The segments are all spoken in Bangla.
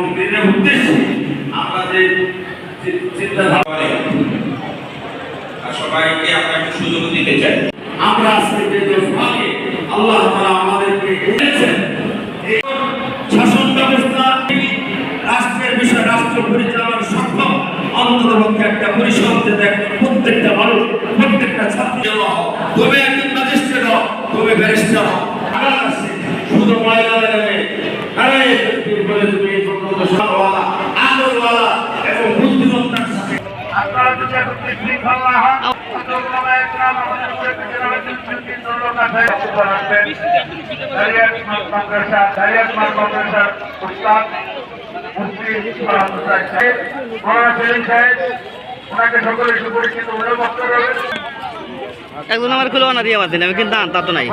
উদ্দেশ্যে আমরা যে চিন্তাধারা সবাইকে সুযোগ দিতে চাই। আমরা আজকে যে দেশভাগে আল্লাহ তাআলা আমাদেরকে এনেছেন রাষ্ট্রের রাষ্ট্র পরিচালনার সক্ষম অন্ততপক্ষে একটা পরিষদ প্রত্যেকটা মানুষ একজন আমার খুলে না দিয়ে আমার দিন আমি কিন্তু তা তো নাই।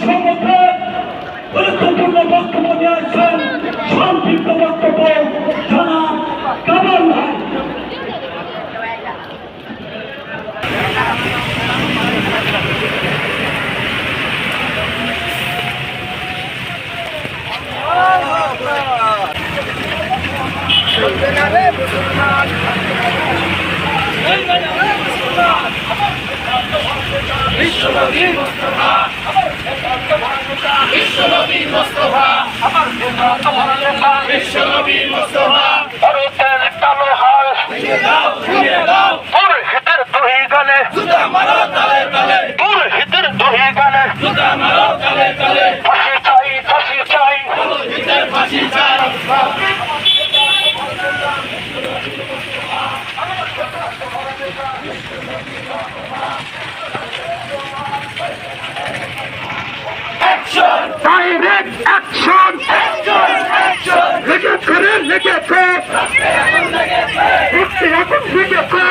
সম্মুখে গুরুত্বপূর্ণ বক্তব্য নিয়ে আসছেন সংক্ষিপ্ত বক্তব্য ভারতের ডাইরেক্ট অ্যাকশন লেগেছে রে লেগেছে উঠতে এখন লেগেছে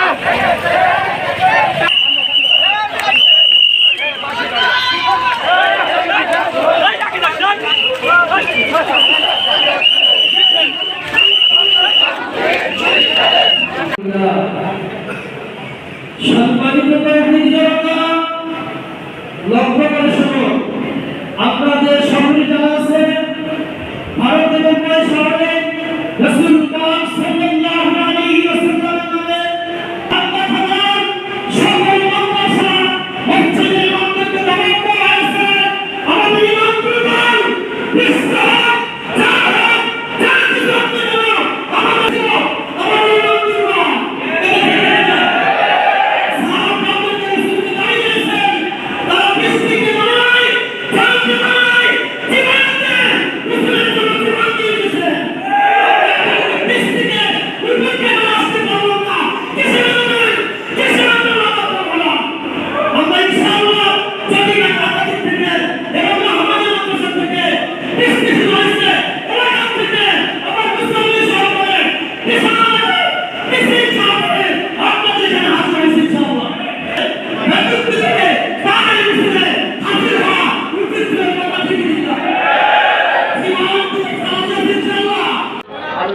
সাংবাদিকতার নিজরতা ভারতের মুম্বাই শহরে রসুল পাক সাল্লাল্লাহু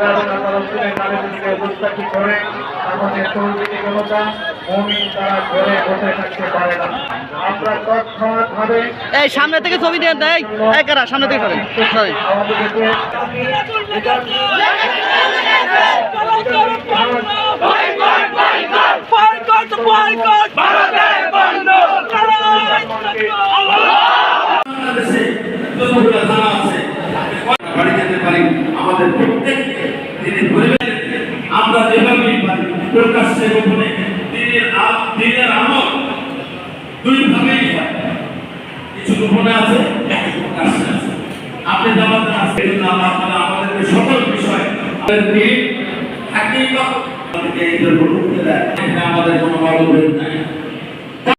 আল্লাহ এবং আল্লাহ রসুলের নামে দিকে উপস্থাপন করে আমাদের তৌহিদি জনতা মমিন তারা ঘরে বসে থাকতে পারে না। আমরা তৎক্ষণাৎ ভাবে এই সামনে থেকে ছবি দিয়ে দেয় এই কারা সামনে থেকে সরেন সরি। আমাদেরকে বাড়ি যেতে পারি আমাদের প্রত্যেককে তিনি পরিবেশ আমরা যেভাবেই পারি প্রকাশ্যে গোপনে দিনের দিনের আমল দুই ভাবেই হয়। কিছু গোপনে আছে প্রকাশ্যে আছে। আপনি জামাতে আছে না আপনারা আমাদেরকে সকল বিষয় আমাদের দিন হাকিকত আমাদেরকে জন্য বলতে দেয় আমাদের কোনো মতভেদ নাই।